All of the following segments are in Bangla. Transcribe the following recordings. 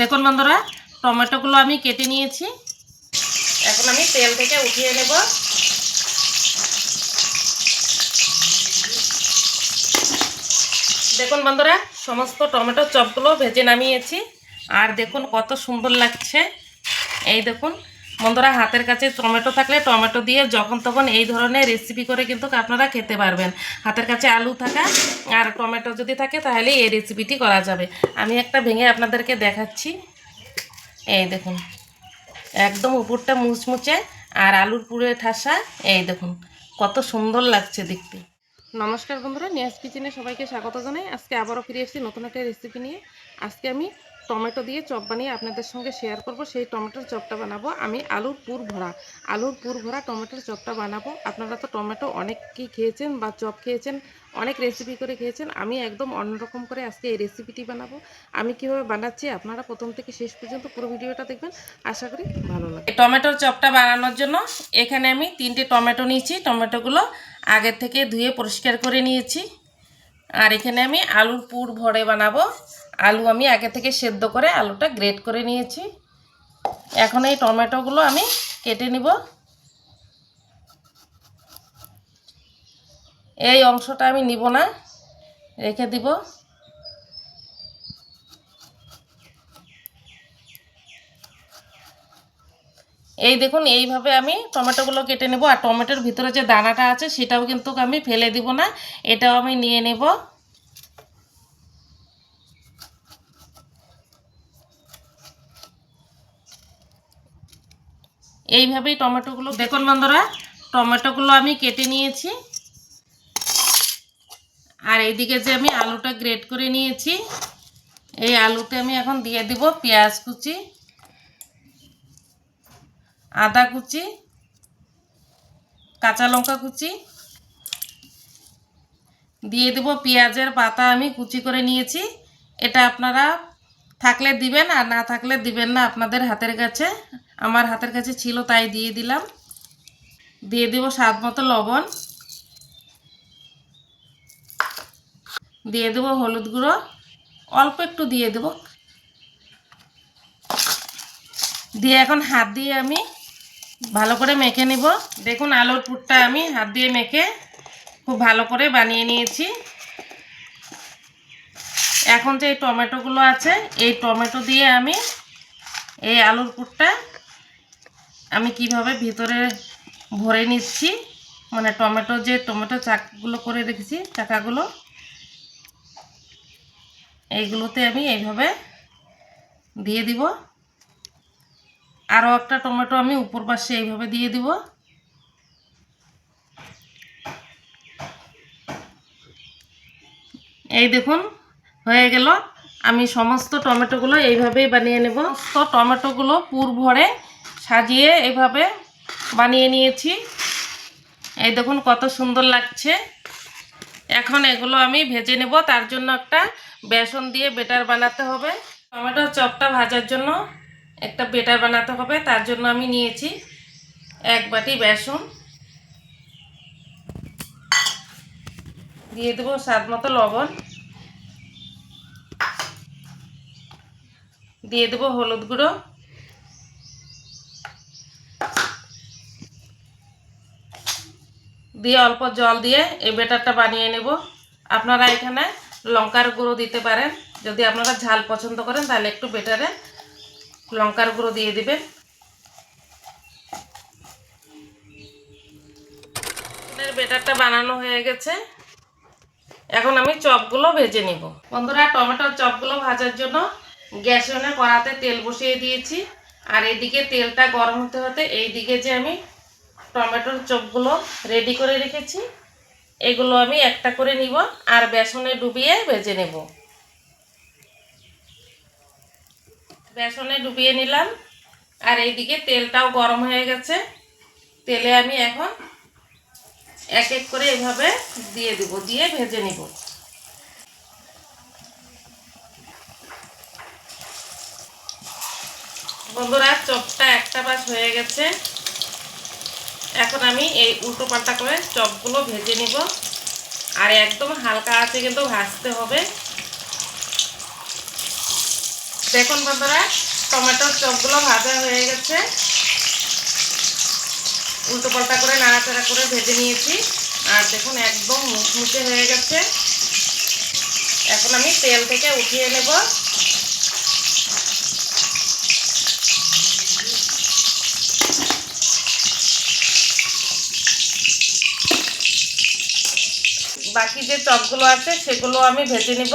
দেখুন বন্ধুরা, টমেটোগুলো আমি কেটে নিয়েছি। এখন আমি তেল থেকে উঠিয়ে নেব। দেখুন বন্ধুরা, সমস্ত টমেটো চপগুলো ভেজে নামিয়েছি। আর দেখুন কত সুন্দর লাগছে। এই দেখুন বন্ধুরা, হাতের কাছে টমেটো থাকলে টমেটো দিয়ে যখন তখন এই ধরনের রেসিপি করে কিন্তু আপনারা খেতে পারবেন। হাতের কাছে আলু থাকা আর টমেটো যদি থাকে তাহলে এই রেসিপিটি করা যাবে। আমি একটা ভেঙে আপনাদেরকে দেখাচ্ছি। এই দেখুন, একদম উপরটা মুচমুচে আর আলুর পুরে ঠাসা। এই দেখুন, কত সুন্দর লাগছে দেখতে। নমস্কার বন্ধুরা, নিয়াজ কিচেনে সবাইকে স্বাগত জানাই। আজকে আবারও ফিরে এসেছি নতুন একটা রেসিপি নিয়ে। আজকে আমি টমেটো দিয়ে চপ বানিয়ে আপনাদের সঙ্গে শেয়ার করব। সেই টমেটোর চপটা বানাবো আমি। আলুর পুর ভরা। আলুর পুর ভরা টমেটোর চপটা বানাবো। আপনারা তো টমেটো অনেকই খেয়েছেন বা চপ খেয়েছেন, অনেক রেসিপি করে খেয়েছেন, আমি একদম অন্যরকম করে আজকে এই রেসিপিটি বানাবো। আমি কীভাবে বানাচ্ছি আপনারা প্রথম থেকে শেষ পর্যন্ত পুরো ভিডিওটা দেখবেন। আশা করি ভালো লাগবে। টমেটোর চপটা বানানোর জন্য এখানে আমি তিনটে টমেটো নিয়েছি। টমেটোগুলো আগের থেকে ধুয়ে পরিষ্কার করে নিয়েছি। আর এখানে আমি আলুর পুর ভরে বানাবো। আলু আমি আগে থেকে সেদ্ধ করে আলুটা গ্রেট করে নিয়েছি। এখন এই টমেটোগুলো আমি কেটে নিব। এই অংশটা আমি নিব না, রেখে দিব। এই দেখুন, এইভাবে আমি টমেটোগুলো কেটে নেব। আর টমেটোর ভিতরে যে দানাটা আছে, সেটাও কিন্তু আমি ফেলে দিব না। এটাও আমি নিয়ে নেব। এইভাবেই টমেটোগুলো দেখুন বন্ধুরা, টমেটোগুলো আমি কেটে নিয়েছি। আর এইদিকে যে আমি আলুটা গ্রেট করে নিয়েছি, এই আলুতে আমি এখন দিয়ে দিব পেঁয়াজ কুচি, আদা কুচি, কাঁচা লঙ্কা কুচি। দিয়ে দেব পেঁয়াজের পাতা আমি কুচি করে নিয়েছি। এটা আপনারা থাকলে দিবেন আর না থাকলে দিবেন না আপনাদের হাতের কাছে। আমার হাতের কাছে ছিল, তাই দিয়ে দিলাম। দিয়ে দেব স্বাদ মতো লবণ। দিয়ে দেব হলুদ গুঁড়ো। অল্প একটু দিয়ে দেব। দিয়ে এখন হাত দিয়ে আমি ভালো করে মেখে নেব। দেখুন আলুর পুরটা আমি হাত দিয়ে মেখে খুব ভালো করে বানিয়ে নিয়েছি। এখন যে এই টমেটোগুলো আছে, এই টমেটো দিয়ে আমি এই আলুর পুরটা আমি কীভাবে ভিতরে ভরে নিচ্ছি? মানে টমেটো যে টমেটো চাকগুলো করে রেখেছি, চাকাগুলো, এইগুলোতে আমি এইভাবে দিয়ে দিব। আরও একটা টমেটো আমি উপর পাশে এইভাবে দিয়ে দিব। এই দেখুন, হয়ে গেল। আমি সমস্ত টমেটোগুলো এইভাবেই বানিয়ে নেব। তো টমেটোগুলো পুর ভরে সাজিয়ে এইভাবে বানিয়ে নিয়েছি। এই দেখুন কত সুন্দর লাগছে। এখন এগুলো আমি ভেজে নেব, তার জন্য একটা বেসন দিয়ে বেটার বানাতে হবে। টমেটো চপটা ভাজার জন্য একটা বেটার বানাতে হবে, তার জন্য আমি নিয়েছি এক বাটি বেসন। দিয়ে দেবো স্বাদ মতো লবণ। দিয়ে দেবো হলুদ গুঁড়ো। দিয়ে অল্প জল দিয়ে এই বেটারটা বানিয়ে নেব। আপনারা এখানে লঙ্কার গুঁড়ো দিতে পারেন। যদি আপনারা ঝাল পছন্দ করেন, তাহলে একটু বেটারে লঙ্কার গুঁড়ো দিয়ে দিবেন। বেটারটা বানানো হয়ে গেছে। এখন আমি চপগুলো ভেজে নিব। বন্ধুরা, টমেটোর চপগুলো ভাজার জন্য গ্যাস ওনে কড়াতে তেল বসিয়ে দিয়েছি। আর এইদিকে তেলটা গরম হতে হতে এইদিকে যে আমি টমেটোর চপগুলো রেডি করে রেখেছি। এগুলো আমি একটা করে নিব আর বেসনে ডুবিয়ে ভেজে নেব। বেসনে ডুবিয়ে নিলাম আর এইদিকে তেলটাও গরম হয়ে গেছে। তেলে আমি এখন এক এক করে এভাবে দিয়ে দিব, দিয়ে ভেজে নিব। বন্ধুরা, চপটা একটা পাশ হয়ে গেছে। এখন আমি এই উল্টো পাল্টা করে চপগুলো ভেজে নিব। আর একদম হালকা আছে কিন্তু ভাজতে হবে। দেখুন বন্ধুরা, টমেটোর চপগুলো ভাজা হয়ে গেছে। উল্টো পাল্টা করে নাড়াচাড়া করে ভেজে নিয়েছি। আর দেখুন, একদম মুচমুচে হয়ে গেছে। এখন আমি তেল থেকে উঠিয়ে নেব। বাকি যে চপগুলো আছে সেগুলো আমি ভেজে নিব।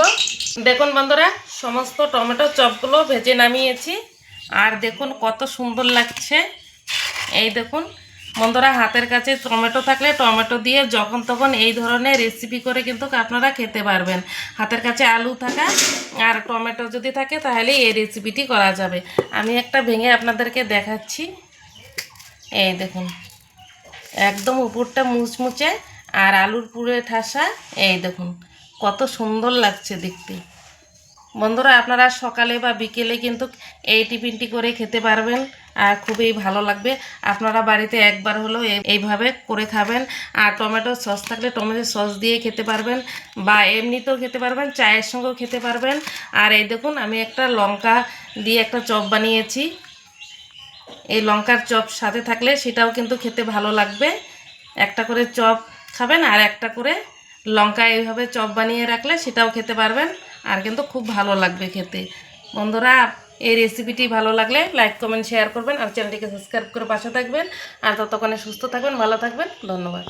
দেখুন বন্ধুরা, সমস্ত টমেটো চপগুলো ভেজে নামিয়েছি। আর দেখুন কত সুন্দর লাগছে। এই দেখুন, বন্ধুরা, হাতের কাছে টমেটো থাকলে টমেটো দিয়ে যখন তখন এই ধরনের রেসিপি করে কিন্তু আপনারা খেতে পারবেন। হাতের কাছে আলু থাকা আর টমেটো যদি থাকে, তাহলে এই রেসিপিটি করা যাবে। আমি একটা ভেঙে আপনাদেরকে দেখাচ্ছি। এই দেখুন, একদম উপরটা মুচমুচে আর আলুর পুরে ঠাসা, এই দেখুন, কত সুন্দর লাগছে দেখতে। বন্ধুরা, আপনারা সকালে বা বিকেলে কিন্তু এই টিফিনটি করে খেতে পারবেন আর খুবই ভালো লাগবে। আপনারা বাড়িতে একবার হলেও এই- এইভাবে করে খাবেন। আর টমেটো সস থাকলে টমেটো সস দিয়ে খেতে পারবেন বা এমনিতেও খেতে পারবেন, চায়ের সঙ্গেও খেতে পারবেন। আর এই দেখুন, আমি একটা লঙ্কা দিয়ে একটা চপ বানিয়েছি। এই লঙ্কার চপ সাথে থাকলে সেটাও কিন্তু খেতে ভালো লাগবে। একটা করে চপ খাবেন আর একটা করে লঙ্কা এইভাবে চপ বানিয়ে রাখলে সেটাও খেতে পারবেন। আর কিন্তু খুব ভালো লাগবে খেতে। বন্ধুরা, এই রেসিপিটি ভালো লাগলে লাইক কমেন্ট শেয়ার করবেন আর চ্যানেলটিকে সাবস্ক্রাইব করে পাশে থাকবেন। আর ততক্ষণে সুস্থ থাকবেন, ভালো থাকবেন। ধন্যবাদ।